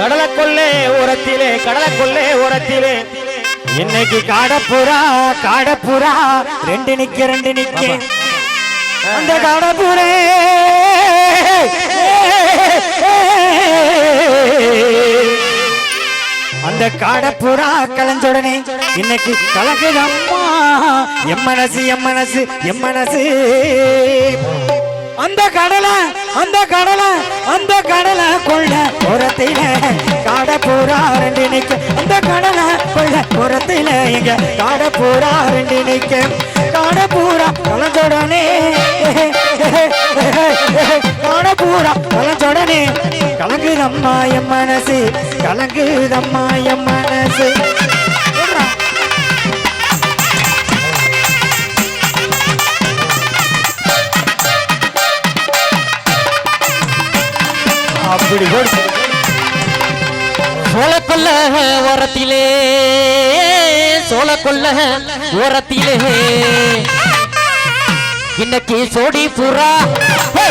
கடலை கொள்ளே உரத்திலே கடலை கொள்ளே உரத்திலே இன்னைக்கு காடப்புறா காடப்புறா ரெண்டு நிக்க ரெண்டு நிக்க. அந்த காடப்புறே. அந்த காடப்புறா கலஞ்சுடனே இன்னைக்கு கலக்குதம்மா எம்மனசு எம்மனசு எம்மனசு அந்த கடலை அந்த கடலை அந்த கடலை கொள்ள புறத்தில காட பூரா ரெண்டு நிக்க. அந்த கடலை கொள்ள புறத்தில எங்க காட பூரா ரெண்டு நிக்க. காட பூரா கலஞ்சோடனே காட பூரா கலஞ்சோடனே. கலங்குதம்மா என் மனசு கலங்குதம்மா என் மனசு. அப்படி சோழ கொல்ல ஓரத்திலே சோழ கொல்ல ஓரத்திலே. இன்னைக்கு சோடி புறா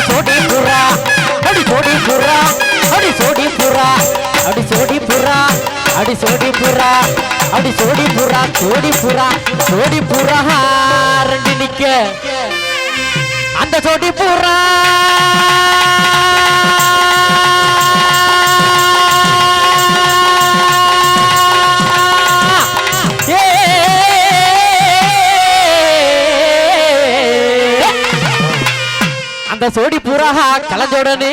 சோடி புறா. அடி சோடி புறா அடி சோடி புறா. அடி சோடி புறா அடி சோடி புறா. அடி சோடி புறா சோடி புறா சோடி புறா. ரெண்டு நிக்க. அந்த சோடி புறா. அந்த சோடி புறா கலந்தோடனே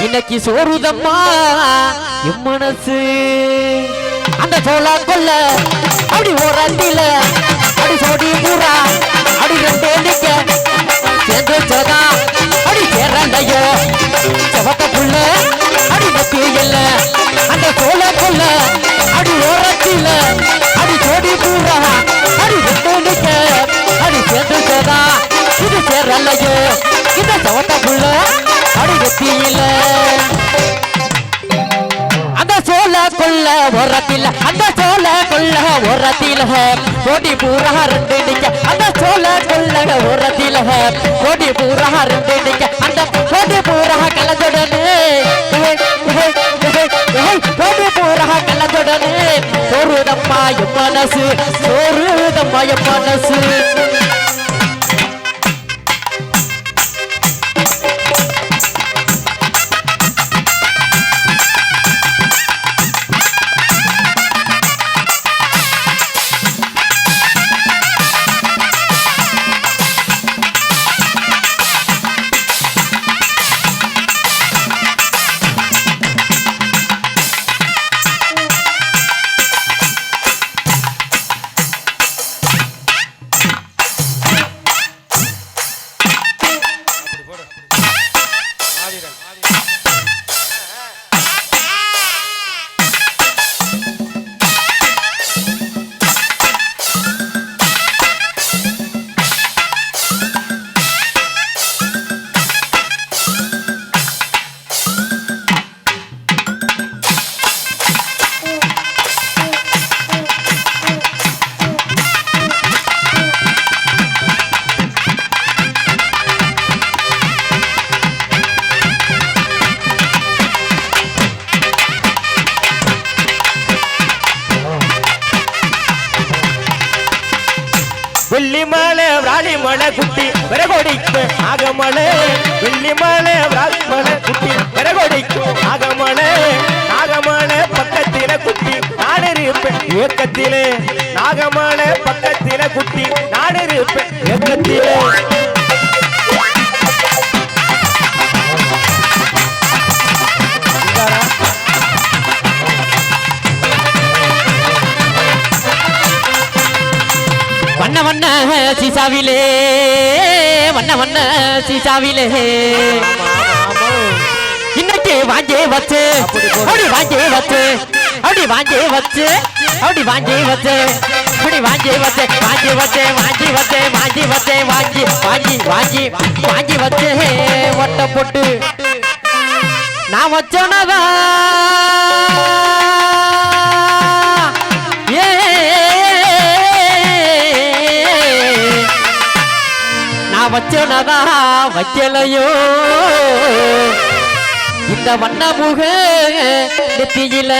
இன்னைக்கு சோறுதம்மா என் மனசு. அந்த சோழா கொல்ல அப்படி ஓரத்தில அடி சோடி புறா அடி ரெண்டே நிக்க சேர்ந்து அடி சேரண்டையோ இது இந்த செவத்த புள்ள அடி நப்பி அந்த சோழ கொல்ல ஓரத்தில் அந்த சோழ கொல்ல ஓரத்தில். கோடி பூரா ரெண்டு நிக்க அந்த சோழ கொல்ல ஓரத்தில். கோடி பூரா ரெண்டு நிக்க அந்த கோடி பூரா கலந்துடனே. கோடி பூரா கலந்துடனே. சோறுதம்மா என் மனசு சோறுதம்மா என் மனசு. மலை குட்டி விறகொடிக்கு அகமலை வெள்ளி மலை விராலி குட்டி விறகொடிக்கு அகமலை நாகமலை பக்கத்தில குட்டி நான் இருப்பேன் இயக்கத்திலே நாகமலை பக்கத்தில குட்டி நான் இருப்பேன் இயக்கத்திலே வண்ண சீசாவிலே வண்ண வண்ண சீசாவிலே. இன்னைக்கு வாங்கே வச்சு அப்படி வாங்கே வச்சு அப்படி வாங்கே வச்சு அப்படி வாங்கே வச்சு அப்படி வாங்கி வச்சு வாங்கி வச்சு வாங்கி வச்சு வாங்கி வச்சு வாங்கி வாங்கி வாங்கி வாங்கி வச்சு ஒட்ட போட்டு. நான் வச்சோனதா நான் வச்சனதா வைக்கலையோ இந்த வண்ண முக நெத்தியில.